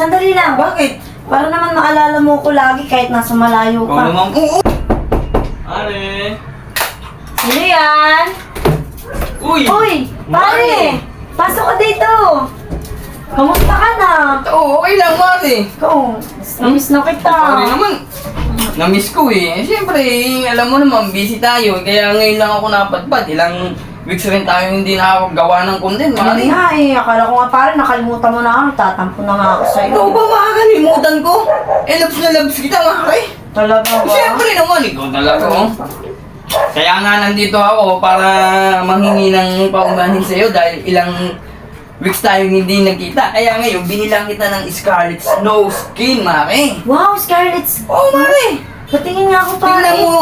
sandali lang. Bakit? Para naman maalala mo ko lagi kahit nasa malayo ka. naman. Oo. Are. Ano yan? Uy. Uy, pare! Pasok ka dito! Kamusta ka na? Oo, okay lang, Mare. Ikaw, namiss na kita. Sorry naman. Na-miss ko eh. Siyempre, alam mo naman, busy tayo. Kaya ngayon lang ako napadpad. Ilang weeks rin tayo hindi nakagawa ng content, Ano Mare. nga eh, akala ko nga pare, nakalimutan mo na ako, tatampo na nga ako sa'yo. Ikaw ba makakalimutan ko? Eh, loves na loves kita, Mare. Talaga ba? Siyempre naman, ikaw talaga, oh. Kaya nga nandito ako para manghingi ng paumanhin sa'yo dahil ilang weeks tayong hindi nagkita. Kaya ngayon, binilang kita ng Scarlet Snow Skin, Mare. Wow, Scarlett's... Oh, Mare! Patingin nga ako Tingnan pare. mo!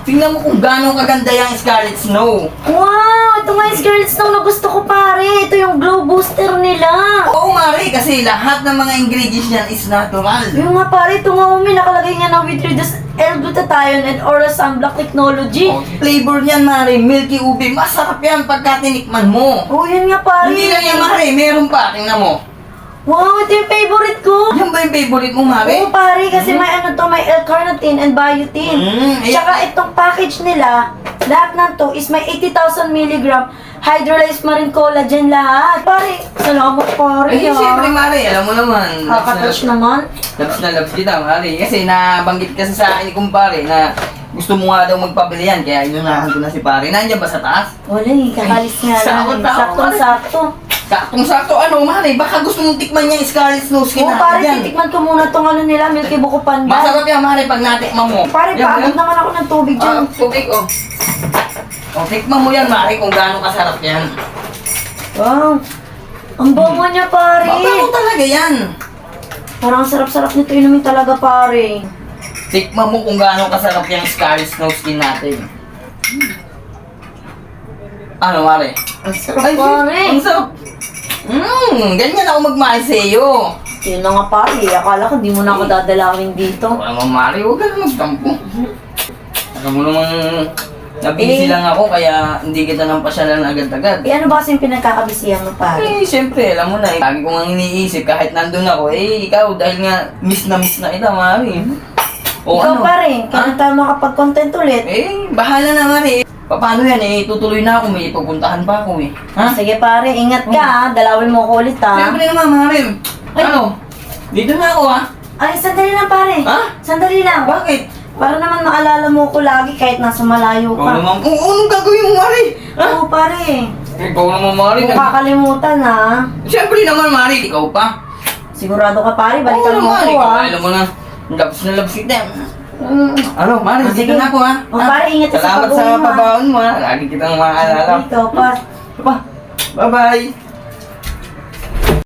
Tingnan mo kung gaano kaganda yung Scarlet Snow. Wow, ito nga yung Scarlett's Snow na gusto ko pare. Ito yung glow booster nila. Oo, Mare, kasi lahat ng mga ingredients niyan is natural. Yung nga pare, ito nga umi, nakalagay nga na with reduced L-glutathione and oral sunblock technology. Oh, flavor niyan, Mare, milky ube. Masarap yan pagka tinikman mo. Oh, yun nga pare. Hindi lang yan, Mare. Meron pa. Tingnan mo. Wow, ito yung favorite ko. Yan ba yung favorite mo, Mare? Oo pare, kasi may ano to, may L-carnitine and biotin. Mm, eh. Tsaka itong package nila, lahat ng to is may 80,000 mg hydrolyzed marine collagen lahat. Pare, salamat pare Ay, ah. siyempre, Mare. Alam mo naman. Kakatouch naman. Labs na labs kita, Mare. Kasi nabanggit kasi sa akin ni kumpare na gusto mo nga daw magpabili yan. Kaya inunahan ko na si pare. Nandiyan ba sa taas? Wala eh, kakalis nga sakto lang. tao, Sakto-sakto. Saktong sakto, ano, Mare? Baka gusto mong tikman niya yung Scarlet Snow Skin Oo natin pare, yan. titikman ko muna tong ano nila, Milky Buko Pandan. Masarap yan, Mare, pag natikman mo. Pare, Yan, paabot yan. naman ako ng tubig Ah, dyan. tubig, oh. Oh, tikman mo yan, Mare, kung gaano kasarap yan. Wow. Ang bango niya pare. Mabango talaga yan. Parang sarap-sarap nito inumin talaga pare. Tikman mo kung gaano kasarap yung Scarlet Snow Skin natin. Ano, Mare? Ang sarap Ay, pare. Ang sarap. Mmm, ganyan ako magmahal sa iyo. Yun na nga pare, akala ko di mo na ako dadalawin dito. Wala mo, Mare, huwag ka na magtampo. Alam mo namang nabisi Eh. lang ako kaya hindi kita nang pasyalan agad-agad. Eh ano ba kasi yung pinagkakabisihan mo pare? Eh, siyempre, alam mo na, eh, lagi ko nga iniisip kahit nandun ako, eh, ikaw, dahil nga miss na miss na kita, Mare. O Ikaw ano? pare, Ha? kailan tayo makapag-content ulit? Eh, bahala na, Mare. Paano yan, eh, tutuloy na ako, may pupuntahan pa ako, eh. Ha? Sige pare, ingat ka ha, dalawin mo ko ulit ha. Siyempre naman, Mare. Ay. Ano? Dito na ako, ha? Ay, sandali lang pare. Ha? Sandali lang. Bakit? Para naman maalala mo ko lagi kahit nasa malayo Ikaw ka. naman, oo, anong gagawin mo, Mare? Ha? Oo pare. Ikaw naman, Mare. Huwag nag- kakalimutan ha. Siyempre naman, Mare, ikaw pa. Sigurado ka pare, balikan Oo mo naman, ko ikaw, ha. Alam mo na, labs na labs kita. Mm. Ano, Mare, Ah, dito sige. na ako, ha? Oh, Ha? pare, ingat sa Salamat sa pabaon mo, ha? Lagi kitang maalala. Ito pa. Pa, bye-bye.